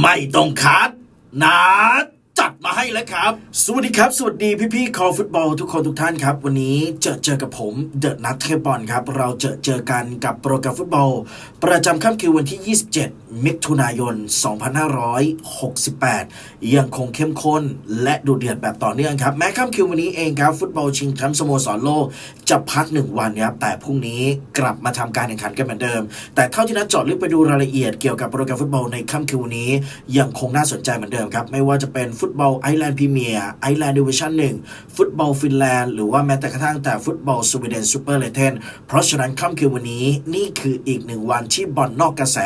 ไม่ต้องคัดนัด จัดมาให้แล้วครับ สวัสดีครับ สวัสดีพี่ๆคอฟุตบอลทุกคนทุกท่านครับ วันนี้เจอเจอกับผมเดอะนัทเทบอลครับ เราเจอเจอกันกับโปรแกรมฟุตบอล ประจำค่ำคืนวันที่ 27 มิถุนายน 2568 ยังคงเข้มข้นและดูเดือดแบบต่อเนื่องครับ แม้ค่ำคืนวันนี้เองครับฟุตบอลชิงแชมป์สโมสรโลก จะพักหนึ่งวันครับแต่พรุ่งนี้กลับมาทำการแข่งขันกันเหมือนเดิม แต่เท่าที่นัดจาะลึกไปดูรายละเอียดเกี่ยวกับโปรแกรมฟุตบอลในค่ำคืนวันนี้ยังคงน่าสนใจเหมือนเดิมครับไม่ว่าจะเป็นฟุตบอลไอร์แลนด์พรีเมียร์ไอร์แลนด์ดิวิชั่นหนึ่งฟุตบอลฟินแลนด์หรือว่าแม้แต่กระทั่งแต่ฟุตบอลสวีเดนซูเปอร์เลเทนเพราะฉะนั้นค่ำคืนวันนี้นี่คืออีกหนึ่งวันที่บอลนอกกระแส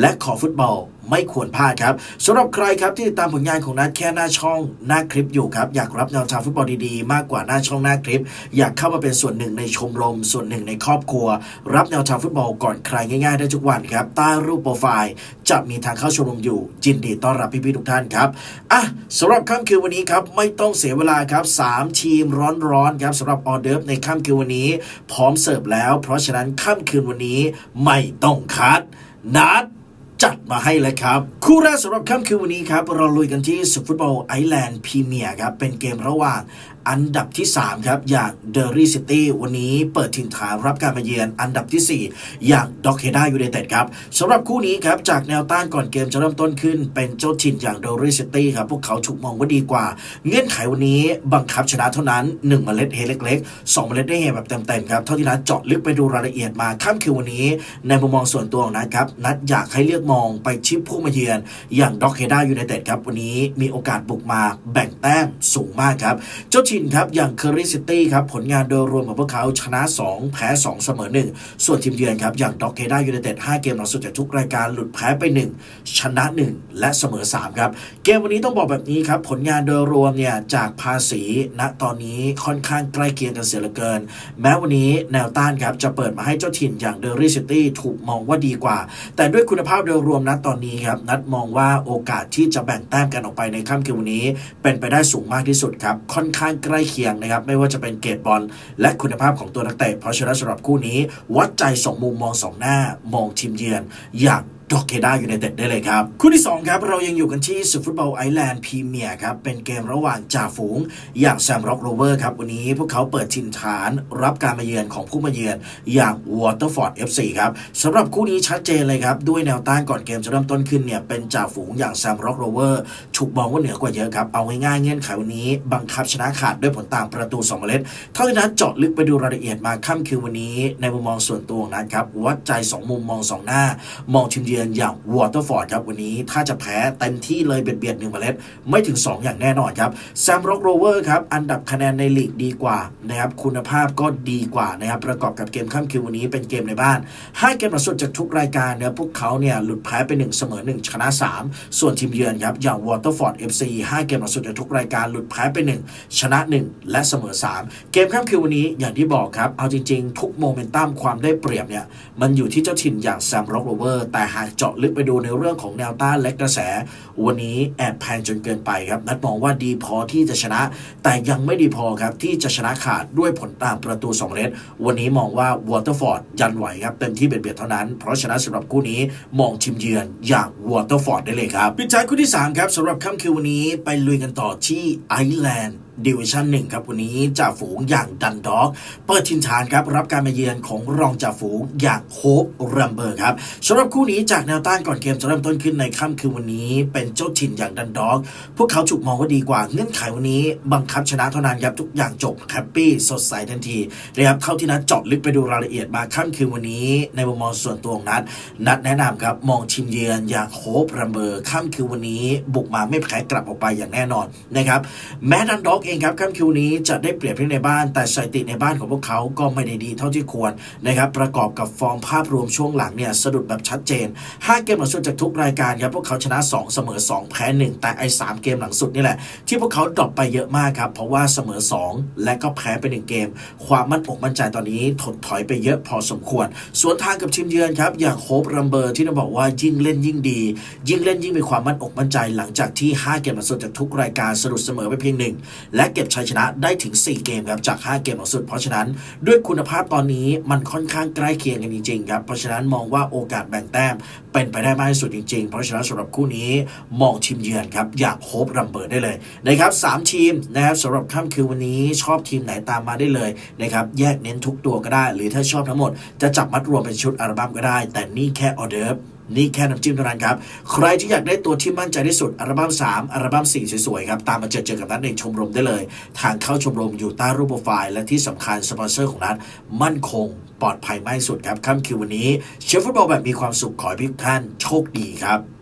และขอฟุตบอล ไม่ควรพลาดครับสำหรับใครครับที่ติดตามผลงานของนัดแค่หน้าช่องหน้าคลิปอยู่ครับอยากรับแนวทางฟุตบอลดีๆ มากกว่าหน้าช่องหน้าคลิป อยากเข้ามาเป็นส่วนหนึ่งในชมรม ส่วนหนึ่งในครอบครัว รับแนวทางฟุตบอลก่อนใครง่ายๆได้ทุกวันครับใต้รูปโปรไฟล์ จะมีทางเข้าชมรมอยู่ยินดีต้อนรับพี่ๆทุกท่านครับอะสำหรับค่ำคืนวันนี้ครับไม่ต้องเสียเวลาครับสามทีมร้อนๆครับสำหรับออเดิร์ฟในค่ำคืนวันนี้ พร้อมเสิร์ฟแล้ว เพราะฉะนั้นค่ำคืนวันนี้ไม่ต้องคัดนัด จัดมาให้เลยครับ คู่แรกสำหรับค่ำคืนวันนี้ครับ เราลุยกันที่สุดฟุตบอลไอร์แลนด์พรีเมียร์ครับ เป็นเกมระหว่าง อันดับที่ 3 ครับ อย่างเดอรี่ซิตี้วันนี้เปิดถิ่นฐานรับการมาเยือนอันดับทีสี่ 4 อย่างด็อกเฮด้ายูไนเต็ดครับสำหรับคู่นี้ครับ จากแนวต้านก่อนเกมจะเริ่มต้นขึ้น เป็นเจ้าถิ่นอย่างเดอรี่ซิตี้ครับ พวกเขาถูกมองว่าดีกว่า เงื่อนไขวันนี้บังคับชนะเท่านั้น 1 เมล็ดเฮเล็กๆ 2 เมล็ดได้เฮแบบเต็มๆครับเท่าที่นัดเจาะลึกไปดูรายละเอียดมาค่ำคืนวันนี้ ในมุมมองส่วนตัวของนัดครับนัดอยากให้เลือกมองไปชิปผู้มาเยือนอย่างด็อกเฮด้ายูไนเต็ดครับวันนี้มีโอกาสบุกมาแบ่งแต้มสูงมากครับเจ้าถิ่นครับอย่างเคอริซิตี้ครับผลงานโดยรวมของพวกเขาชนะ 2 แพ้ 2 เสมอ 1 ส่วนทีมเยือนครับอย่างด็อกเฮด้ายูไนเต็ด5เกมหลังสุดจากทุกรายการหลุดแพ้ไป 1 ชนะ 1 และเสมอ 3 ครับ เกมวันนี้ต้องบอกแบบนี้ครับ ผลงานโดยรวมเนี่ยจากภาษีณตอนนี้ค่อนข้างใกล้เคียงกันเสียเหลือเกิน แม้วันนี้แนวต้านครับจะเปิดมาให้เจ้าถิ่นอย่างเดอรี่ซิตี้ถูกมองว่าดีกว่า แต่ด้วยคุณภาพโดยรวมณตอนนี้ครับนัดมองว่าโอกาสที่จะแบ่งแต้มกันออกไปในค่ำคืนวันนี้ เป็นไปได้สูงมากที่สุดครับค่อนข้างใกล้เคียงนะครับไม่ว่าจะเป็นเกรดบอลและคุณภาพของตัวนักเตะเพราะฉะนั้นสำหรับคู่นี้ วัดใจสองมุมมองสองหน้ามองทีมเยือนอย่าง ดอกเคด้ายูไนเต็ดได้เลยครับ คู่ที่ 2 ครับ เรายังอยู่กันที่สุฟุตบอลไอร์แลนด์พรีเมียร์ครับ เป็นเกมระหว่างจ่าฝูง อย่างแซมร็อกโรเวอร์ครับ วันนี้พวกเขาเปิดถิ่นฐานรับการมาเยือนของผู้มาเยือนอย่างวอเตอร์ฟอร์ด FC ครับสำหรับคู่นี้ชัดเจนเลยครับ ด้วยแนวต้านก่อนเกมจะเริ่มต้นขึ้นเนี่ยเป็นจ่าฝูงอย่างแซมร็อกโรเวอร์ถูกมองว่าเหนือกว่าเยอะครับเอาง่ายๆเงื่อนไขวันนี้ บังคับชนะขาดด้วยผลต่างประตู2เมล็ดเท่าที่นัดเจาะลึกไปดูรายละเอียดมาค่ำคืนวันนี้ ในมุมมองส่วนตัวของนัดครับวัดใจสองมุมมองสองหน้ามองทีมเยือนอย่างวอเตอร์ฟอร์ดครับวันนี้ถ้าจะแพ้เต็มที่เลยเบียดเบียดหนึ่งเมล็ดไม่ถึง 2 อย่างแน่นอนครับแซมร็อกโรเวอร์ครับอันดับคะแนนในลีกดีกว่านะครับคุณภาพก็ดีกว่านะครับประกอบกับเกมค่ำคืนวันนี้เป็นเกมในบ้านให้เกมล่าสุดจากทุกรายการเนี่ยพวกเขาเนี่ยหลุดแพ้ไป1เสมอ1ชนะ 3 ส่วนทีมเยือนครับอย่างวอเตอร์ฟอร์ดเอฟซีห้าเกมล่าสุดจากทุกรายการหลุดแพ้ไป 1 ชนะ 1 และเสมอ 3 เกมค่ำคืนวันนี้อย่างที่บอกครับเอาจริง ๆ ทุกโมเมนตัมความได้เปรียบเนี่ยมันอยู่ที่เจ้าถิ่นอย่างแซมร็อกโรเวอร์แต่หากเจาะลึกไปดูในเรื่องของแนวต้านและกระแส วันนี้แอบแพงจนเกินไปครับ นัดมองว่าดีพอที่จะชนะ แต่ยังไม่ดีพอครับที่จะชนะขาดด้วยผลตามประตู2เมตวันนี้มองว่าวอเตอร์ฟอร์ดยันไหวครับเต็มที่เบียดเบียดเท่านั้น เพราะฉะนั้นสำหรับคู่นี้มองทีมเยือนอย่างวอเตอร์ฟอร์ดได้เลยครับปิดท้ายคู่ที่3ครับสำหรับค่ำคืนวันนี้ไปลุยกันต่อที่ไอร์แลนด์ ดิวิชั่นหนึ่งครับวันนี้จ่าฝูงอย่างดันด็อกเปิดทินฐานครับรับการมาเยือนของรองจ่าฝูงอย่างโฮปแรมเบอร์ครับสำหรับคู่นี้จากแนวต้านก่อนเกมจะเริ่มต้นขึ้นในค่ำคืนวันนี้ เป็นเจ้าถิ่นอย่างดันด็อกพวกเขาถูกมองว่าดีกว่าเงื่อนไขวันนี้ บังคับชนะเท่านั้นครับทุกอย่างจบแฮปปี้สดใสทันทีนะครับเท่าที่นัดเจาะลึกไปดูรายละเอียดมาค่ำคืนวันนี้ ในมุมมองส่วนตัวของนัดนัดแนะนำครับมองทีมเยือนอย่างโฮปแรมเบอร์ค่ำคืนวันนี้บุกมาไม่แพ้กลับออกไปอย่างแน่นอนนะครับแม้ดันด็อกเองครับค่ำคืนวันนี้จะได้เปรียบเพียงในบ้าน แต่สถิติในบ้านของพวกเขาก็ไม่ได้ดีเท่าที่ควรนะครับประกอบกับฟอร์มภาพรวมช่วงหลังเนี่ยสะดุดแบบชัดเจน 5 เกมหลังสุดจากทุกรายการครับพวกเขาชนะ 2 เสมอ 2 แพ้ 1 แต่ไอ้3เกมหลังสุดนี่แหละ ที่พวกเขาดรอปไปเยอะมากครับเพราะว่าเสมอ 2 และก็แพ้ไป 1 เกม ความมั่นอกมั่นใจตอนนี้ถดถอยไปเยอะพอสมควร สวนทางกับทีมเยือนครับอย่างโฮปรัมเบอร์ที่ต้องบอกว่ายิ่งเล่นยิ่งดี ยิ่งเล่นยิ่งมีความมั่นอกมั่นใจหลังจากที่ 5 เกมหลังสุดจากทุกรายการสะดุดเสมอไปเพียงหนึ่งและเก็บชัยชนะได้ถึง 4 เกมครับจาก 5 เกมหลังสุด เพราะฉะนั้นด้วยคุณภาพตอนนี้มันค่อนข้างใกล้เคียงกันจริงๆครับเพราะฉะนั้นมองว่าโอกาสแบ่งแต้มเป็นไปได้มากที่สุดจริงๆ เพราะฉะนั้นสำหรับคู่นี้มองทีมเยือนครับอยากโฮปรัมเบิร์ดได้เลยนะครับสามทีมนะครับสำหรับค่ำคืนวันนี้ชอบทีมไหนตามมาได้เลยนะครับแยกเน้นทุกตัวก็ได้ หรือถ้าชอบทั้งหมดจะจับมัดรวมเป็นชุดอัลบั้มก็ได้ แต่นี่แค่ออเดิร์ฟ นี่แค่น้ำจิ้มเท่านั้นครับ ใครที่อยากได้ตัวที่มั่นใจที่สุด อัลบั้ม 3 อัลบั้ม 4 สวยๆครับ ตามมาเจอเจอกับนัทในชมรมได้เลย ทางเข้าชมรมอยู่ใต้รูปโปรไฟล์ และที่สำคัญสปอนเซอร์ของนัทมั่นคง ปลอดภัยมากที่สุดครับค่ำคืนวันนี้ เชียร์ฟุตบอลแบบมีความสุขขอให้ทุกท่านโชคดีครับ